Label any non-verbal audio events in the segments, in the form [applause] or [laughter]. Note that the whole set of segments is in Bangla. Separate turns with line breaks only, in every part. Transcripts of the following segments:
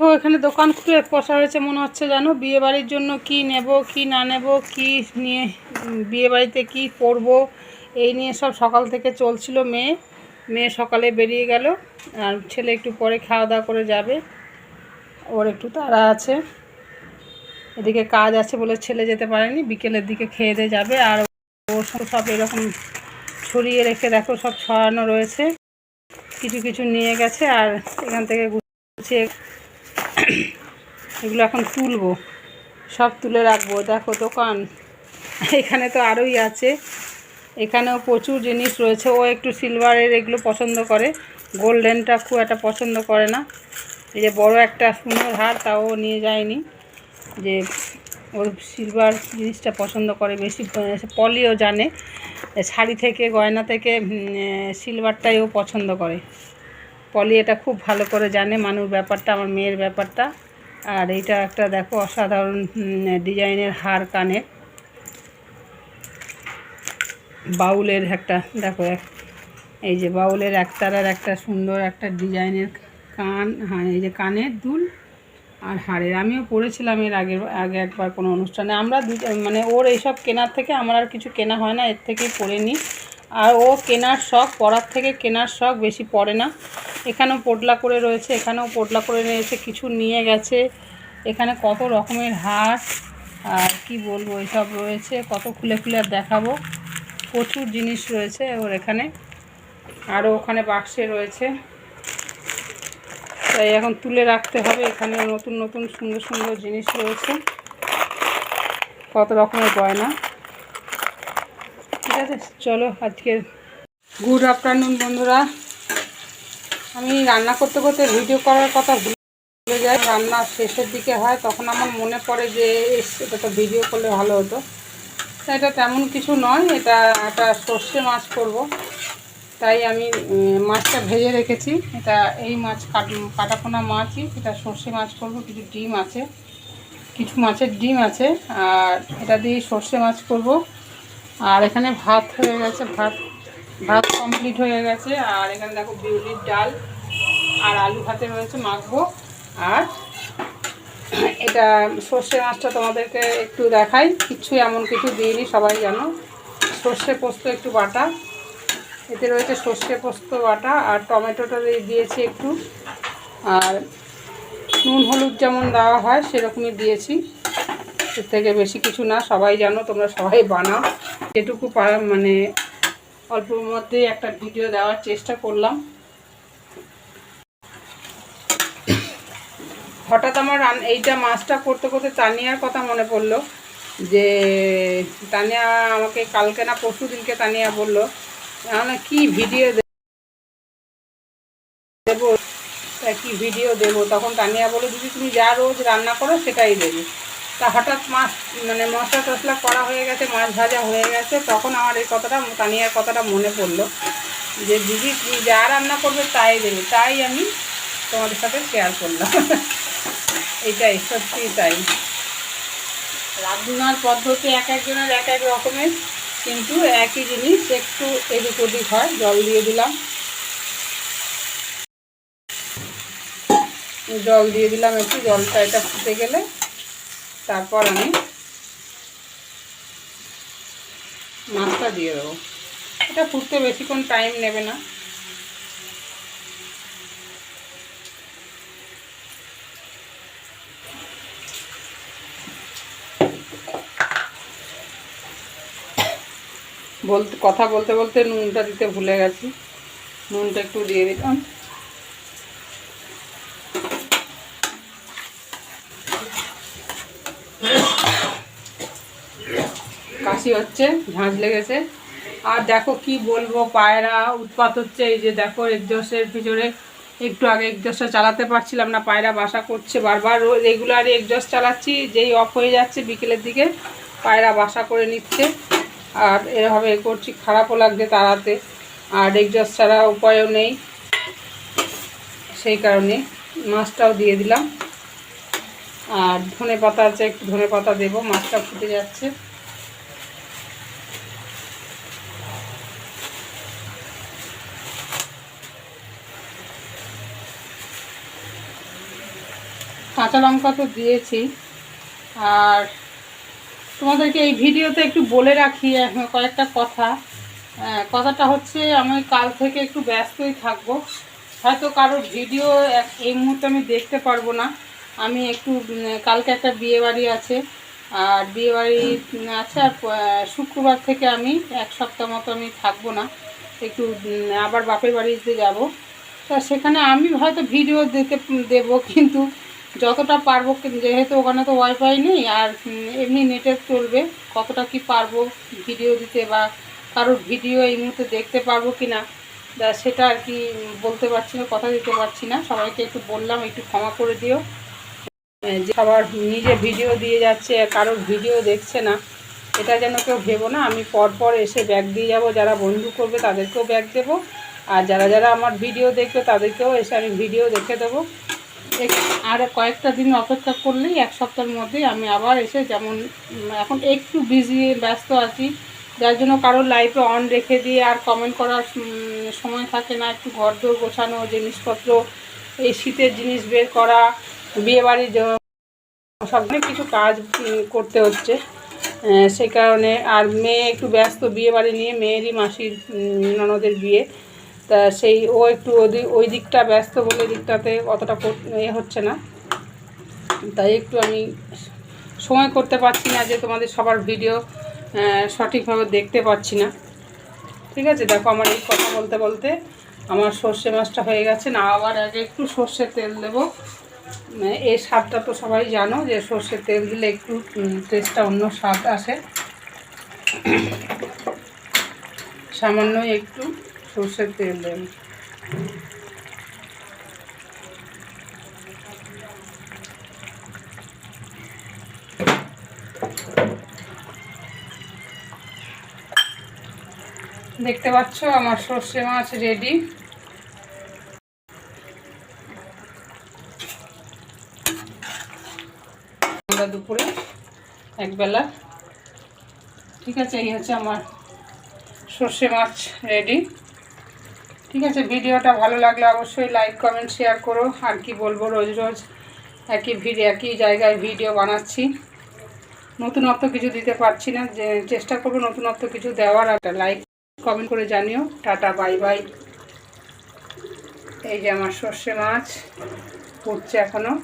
তো এখানে দোকান খুলে বসা হয়েছে মনে হচ্ছে জানো বিয়ে বাড়ির জন্য কি নেব কি না নেব কি নিয়ে উম, বিয়ে বাড়িতে কি পরবো এই নিয়ে সব সকাল থেকে চলছিল মেয়ে। মেয়ে সকালে বেরিয়ে গেল আর ছেলে একটু পরে খাওয়া দাওয়া করে যাবে। ওর একটু তাড়া আছে। এদিকে কাজ আছে বলে ছেলে যেতে পারেনি বিকেলের দিকে খেয়ে দিয়ে যাবে। আর ওর সব এরকম ছড়িয়ে রেখে দেখো সব ছড়ানো রয়েছে। কিছু কিছু নিয়ে গেছে আর এখান থেকে গুছিয়ে এগুলো এখন তুলবো। সব তুলে রাখব। দেখো দোকান। এখানে তো আরোই আছে। এখানেও প্রচুর জিনিস রয়েছে। ও একটু সিলভারের এগুলো পছন্দ করে। গোল্ডেনটা খুব একটা পছন্দ করে না। এই যে বড় একটা সুন্দর হার, তাও নিয়ে যায়নি। যে ওর সিলভার জিনিসটা পছন্দ করে বেশি। পলিও জানে। শাড়ি থেকে, গয়না থেকে সিলভারটাই ও পছন্দ করে। পলি এটা খুব ভালো করে জানে মানুষ ব্যাপারটা, আমার মেয়ের ব্যাপারটা। আর এইটা একটা দেখো অসাধারণ ডিজাইনের হার কানের। বাউলের একটা, দেখো এক- এই যে বাউলের একতারার একটা সুন্দর একটা ডিজাইনের কান হ্যাঁ এই যে কানের দুল আর হাড়ের আমিও পড়েছিলাম এর আগে আগে একবার কোনো অনুষ্ঠানে। আমরা মানে ওর এইসব কেনার থেকে আমার আর কিছু কেনা হয় না, এর থেকেই পরে নিই। আর ও কেনার শখ পড়ার থেকে কেনার শখ বেশি পড়ে না। এখানেও পোটলা করে রয়েছে, এখানেও পোটলা করে নিয়েছে কিছু নিয়ে গেছে। এখানে কত রকমের হার আর কি বলব এইসব রয়েছে, কত খুলে খুলে আর দেখাবো। প্রচুর জিনিস রয়েছে ওর এখানে আরও ওখানে বাক্সে রয়েছে। তাই এখন তুলে রাখতে হবে, এখানে নতুন নতুন সুন্দর সুন্দর জিনিস রয়েছে। কত রকমের গয়না। ঠিক আছে, চলো আজকের গুড আফটারনুন বন্ধুরা। আমি রান্না করতে করতে ভিডিও করার কথা ভুলে যাই। রান্না শেষের দিকে হয়, তখন আমার মনে পড়ে যে এটা তো ভিডিও করলে ভালো হতো। এটা তেমন কিছু নয়, এটা একটা সর্ষে মাছ করব। তাই আমি মাছটা ভেজে রেখেছি। এটা এই মাছ কাট, কাটাপোনা মাছই, এটা সর্ষে মাছ করব, কিছু ডিম আছে। কিছু মাছের ডিম আছে, আর এটা দিয়ে সর্ষে মাছ করব। আর এখানে ভাত হয়ে গেছে, ভাত ভাত কমপ্লিট হয়ে গেছে, আর এখানে দেখো বিউলির ডাল, আর আলু ভাতে রয়েছে মাখবো, আর এটা সর্ষে মাছটা তোমাদেরকে একটু দেখাই কিচ্ছু এমন কিছু দিইনি, সবাই জানো। সর্ষে পোস্ত একটু বাটা, এতে রয়েছে সর্ষে পোস্ত বাটা, আর টমেটোটা দিয়েছি একটু, আর নুন হলুদ যেমন দেওয়া হয়, সেরকমই দিয়েছি। এর থেকে বেশি কিছু না, সবাই জানো, তোমরা সবাই বানাও। যেটুকু পারা মানে অল্পর মধ্যেই একটা ভিডিও দেওয়ার চেষ্টা করলাম। হঠাৎ আমার এইটা মাছটা করতে করতে তানিয়ার কথা মনে পড়ল, যে তানিয়া আমাকে কালকে না পরশু দিনকে তানিয়া বলল কি ভিডিও দেবো? কি ভিডিও দেবো? তখন তানিয়া বলে দিদি, তুমি যা রোজ রান্না করো, সেটাই দেবে। তা হঠাৎ মাছ মানে মশলা টশলা করা হয়ে গেছে, মাছ ভাজা হয়ে গেছে, তখন আমার এই কথাটা, তানিয়ার কথাটা মনে পড়ল যে, দিদি যা রান্না করবে তাই দেবে, তাই আমি তোমাদের সাথে শেয়ার করলাম। [laughs] এটাই, সত্যি তাই। রান্নার পদ্ধতি এক একজনের এক এক রকমের, কিন্তু একই জিনিস একটু এদিক ওদিক হয়, জল দিয়ে দিলাম। জল দিয়ে দিলাম একটু, জলটা এটা ফুটে গেলে তারপর আমি মাছটা দিয়ে দেবো। এটা ফুটতে বেশিক্ষণ টাইম নেবে না। বলতে, কথা বলতে বলতে নুনটা দিতে ভুলে গেছি। নুনটা একটু দিয়ে দিলাম। কাশি হচ্ছে, ঝাঁজ লেগেছে। আর দেখো কি বলব, পায়রা উৎপাত হচ্ছে, এই যে দেখো এক্সজস্টের পিছনে। একটু আগে এক্সজস্টটা চালাতে পারছিলাম না, পায়রা বাসা করছে বারবার। রেগুলারই এক্সজস্ট চালাচ্ছি, যেই অফ হয়ে যাচ্ছে বিকেলের দিকে পায়রা বাসা করে নিচ্ছে। আর এভাবে এ করছি, খারাপও লাগছে তাড়াতে। আর এক্সজস্ট ছাড়া উপায়ও নেই। সেই কারণে মাছটাও দিয়ে দিলাম। আর ধনে পাতা আছে, একটু ধনে পাতা দেবো মাছটা ফুটে যাচ্ছে। কাঁচা লঙ্কা তো দিয়েছি। আর তোমাদেরকে এই ভিডিওতে একটু বলে রাখি কয়েকটা কথা। কথাটা হচ্ছে, আমি কাল থেকে একটু ব্যস্তই থাকব। হয়তো কারোর ভিডিও এই মুহূর্তে আমি দেখতে পারব না। আমি একটু কালকে একটা বিয়ে বাড়ি আছে। আর বিয়ে বাড়ি আছে, আর শুক্রবার থেকে আমি এক সপ্তাহ মতো আমি থাকব না। একটু আবার বাপের বাড়িতে যাব। তা সেখানে আমি হয়তো ভিডিও দিতে দেবো, কিন্তু যতটা পারব যেহেতু ওখানে তো ওয়াইফাই নেই, আর এমনি নেটে চলবে, কতটা কি পারব ভিডিও দিতে বা কারোর ভিডিও এই মুহূর্তে দেখতে পারব কি না সেটা আর কি বলতে পারছি না, কথা দিতে পারছি না, সবাইকে একটু বললাম, একটু ক্ষমা করে দিও। যে সবার নিজে ভিডিও দিয়ে যাচ্ছে, কারোর ভিডিও দেখছে না, এটা যেন কেউ ভেবো না, আমি পর পর এসে ব্যাগ দিয়ে যাব, যারা বন্ধু করবে তাদেরকেও ব্যাগ দেবো, আর যারা যারা আমার ভিডিও দেখবে তাদেরকেও এসে আমি ভিডিও দেখে দেবো। আর কয়েকটা দিন অপেক্ষা করলেই এক সপ্তাহের মধ্যেই আমি আবার এসে যেমন এখন একটু বিজি ব্যস্ত আছি। যার জন্য কারোর লাইফে অন রেখে দিয়ে আর কমেন্ট করার সময় থাকে না। একটু ঘর দোর গোছানো, জিনিসপত্র, এই শীতের জিনিস বের করা বিয়েবাড়ির সব অনেক কিছু কাজ করতে হচ্ছে। সেই কারণে আর মেয়ে একটু ব্যস্ত বিয়ে বাড়ি নিয়ে মেয়েরই মাসির ননদের বিয়ে। তা সেই ও একটু ওই ওই দিকটা ব্যস্ত বলে দিকটাতে অতটা এ হচ্ছে না। তাই একটু আমি সময় করতে পারছি না যে তোমাদের সবার ভিডিও সঠিকভাবে দেখতে পাচ্ছি না। ঠিক আছে, দেখো আমার এই কথা বলতে বলতে আমার সর্ষে মাছটা হয়ে গেছে। না, আবার আগে একটু সর্ষের তেল দেবো। এই স্বাদটা তো সবাই জানো যে সর্ষের তেল দিলে একটু টেস্টটা অন্য স্বাদ আসে। সামান্যই একটু। সর্ষের তেল দেব দেখতে পাচ্ছ আমার সর্ষে মাছ রেডি আমরা দুপুরে একবেলা, ঠিক আছে, এই হচ্ছে আমার সর্ষে মাছ রেডি ঠিক আছে, ভিডিওটা ভালো লাগলে অবশ্যই লাইক কমেন্ট শেয়ার করো। আর কি বলব, রোজ রোজ একই ভিডিও একই জায়গায় ভিডিও বানাচ্ছি। নতুনত্ব কিছু দিতে পারছি না, যে চেষ্টা করব নতুনত্ব কিছু দেওয়ার। একটা লাইক কমেন্ট করে জানিও। টাটা বাই বাই এই যে আমার সর্ষে মাছ উঠছে এখনও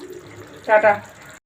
টাটা।